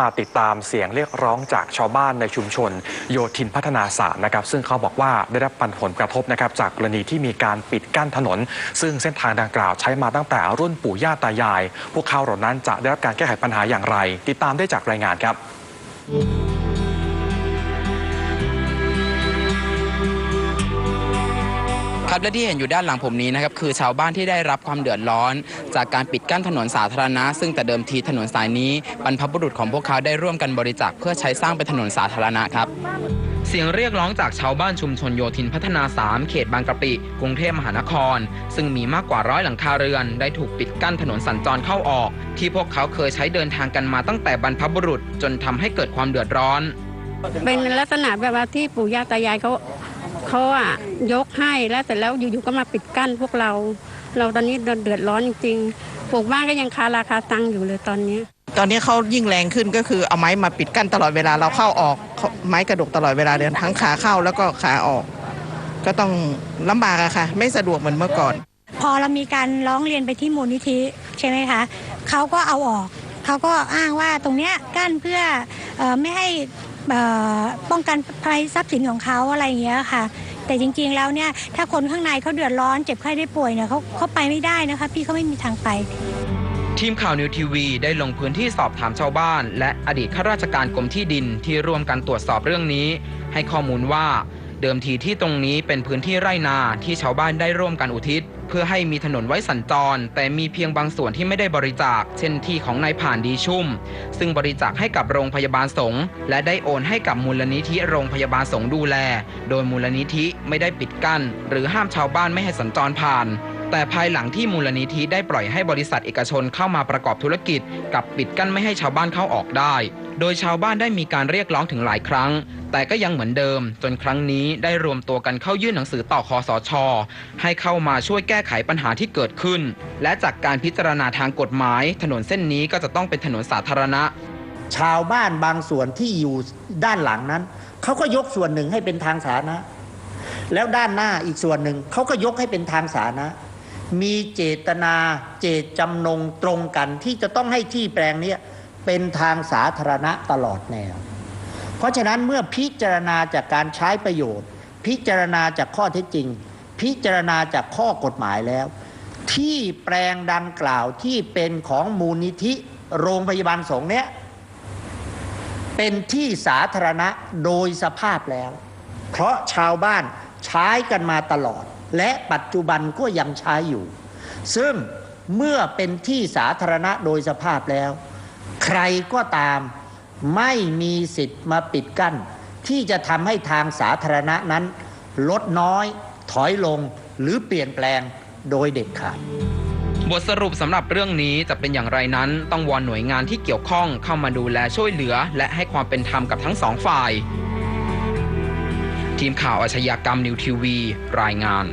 มาติดตามเสียงเรียกร้องจากชาวบ้านในชุมชน โยธินพัฒนาสามนะครับ ซึ่งเขาบอกว่าได้รับผลกระทบนะครับจากกรณีที่มีการปิดกั้นถนน ซึ่งเส้นทางดังกล่าวใช้มาตั้งแต่รุ่นปู่ย่าตายาย พวกเขาเหล่านั้นจะได้รับการแก้ไขปัญหาอย่างไร ติดตามได้จากรายงานครับ ครับและที่เห็นอยู่ด้านหลังผมนี้นะครับคือชาวบ้านที่ได้รับความเดือดร้อน จากการปิดกั้นถนนสาธารณะ ซึ่งแต่เดิมทีถนนสายนี้บรรพบุรุษของพวกเขาได้ร่วมกันบริจาคเพื่อใช้สร้างเป็นถนนสาธารณะครับเสียงเรียกร้องจากชาวบ้านชุมชนโยธินพัฒนา 3 เขตบางกะปิ กรุงเทพมหานคร ซึ่งมีมากกว่าร้อยหลังคาเรือน ได้ถูกปิดกั้นถนนสัญจรเข้าออก ที่พวกเขาเคยใช้เดินทางกันมาตั้งแต่บรรพบุรุษ จนทำให้เกิดความเดือดร้อน เป็นลักษณะแบบว่าที่ปู่ย่าตายายเขา เขาอะยกให้แล้วเสร็จแล้วอยู่ๆก็มาปิดกั้นพวกเรา เราตอนนี้เดือดร้อนจริงๆปลูกบ้านก็ยังคาราคาตังอยู่เลยตอนนี้ ตอนนี้เขายิ่งแรงขึ้นก็คือเอาไม้มาปิดกั้นตลอดเวลาเราเข้าออกเขาไม้กระดกตลอดเวลาเดินทั้งขาเข้าแล้วก็ขาออก ก็ต้องลำบากอะค่ะ ไม่สะดวกเหมือนเมื่อก่อน พอเรามีการร้องเรียนไปที่มูลนิธิใช่ไหมคะเขาก็เอาออกเขาก็อ้างว่าตรงเนี้ยกั้นเพื่อเออไม่ให้เอ่อ ป้องกันภัยทรัพย์สินของเขาอะไรอย่างเงี้ยค่ะ แต่จริงๆแล้วเนี่ยถ้าคนข้างในเขาเดือดร้อนเจ็บไข้ได้ป่วยเนี่ยเขาเขาไปไม่ได้นะคะ พี่เขาไม่มีทางไป ทีมข่าวนิวทีวีได้ลงพื้นที่สอบถามชาวบ้าน และอดีตข้าราชการกรมที่ดินที่ร่วมกันตรวจสอบเรื่องนี้ ให้ข้อมูลว่า เดิมทีที่ตรงนี้เป็นพื้นที่ไร่นาที่ชาวบ้านได้ร่วมกันอุทิศ เพื่อให้มีถนนไว้สัญจร แต่มีเพียงบางส่วนที่ไม่ได้บริจาค เช่นที่ของนายผ่านดีชุ่ม ซึ่งบริจาคให้กับโรงพยาบาลสงฆ์และได้โอนให้กับมูลนิธิโรงพยาบาลสงฆ์ดูแล โดยมูลนิธิไม่ได้ปิดกั้น หรือห้ามชาวบ้านไม่ให้สัญจรผ่านแต่ภายหลังที่มูลนิธิได้ปล่อยให้บริษัทเอกชนเข้ามาประกอบธุรกิจ กับปิดกั้นไม่ให้ชาวบ้านเข้าออกได้ โดยชาวบ้านได้มีการเรียกร้องถึงหลายครั้ง แต่ก็ยังเหมือนเดิม จนครั้งนี้ได้รวมตัวกันเข้ายื่นหนังสือต่อคอสช ให้เข้ามาช่วยแก้ไขปัญหาที่เกิดขึ้น และจากการพิจารณาทางกฎหมาย ถนนเส้นนี้ก็จะต้องเป็นถนนสาธารณะ ชาวบ้านบางส่วนที่อยู่ด้านหลังนั้นเขาก็ยกส่วนหนึ่งให้เป็นทางสาธารณะแล้วด้านหน้าอีกส่วนหนึ่งเขาก็ยกให้เป็นทางสาธารณะมีเจตนาเจตจำนงตรงกันที่จะต้องให้ที่แปลงนี้เป็นทางสาธารณะตลอดแนว เพราะฉะนั้นเมื่อพิจารณาจากการใช้ประโยชน์ พิจารณาจากข้อเท็จจริง พิจารณาจากข้อกฎหมายแล้ว ที่แปลงดังกล่าวที่เป็นของมูลนิธิโรงพยาบาลสงฆ์เนี้ยเป็นที่สาธารณะโดยสภาพแล้ว เพราะชาวบ้านใช้กันมาตลอด และปัจจุบันก็ยังใช้อยู่ ซึ่งเมื่อเป็นที่สาธารณะโดยสภาพแล้ว ใครก็ตาม ไม่มีสิทธิ์มาปิดกั้น ที่จะทำให้ทางสาธารณะนั้น ลดน้อยถอยลงหรือเปลี่ยนแปลงโดยเด็ดขาดบทสรุปสำหรับเรื่องนี้จะเป็นอย่างไรนั้น ต้องวอนหน่วยงานที่เกี่ยวข้องเข้ามาดูแลช่วยเหลือ และให้ความเป็นธรรมกับทั้งสองฝ่าย ทีมข่าวอาชญากรรมนิวทีวี รายงาน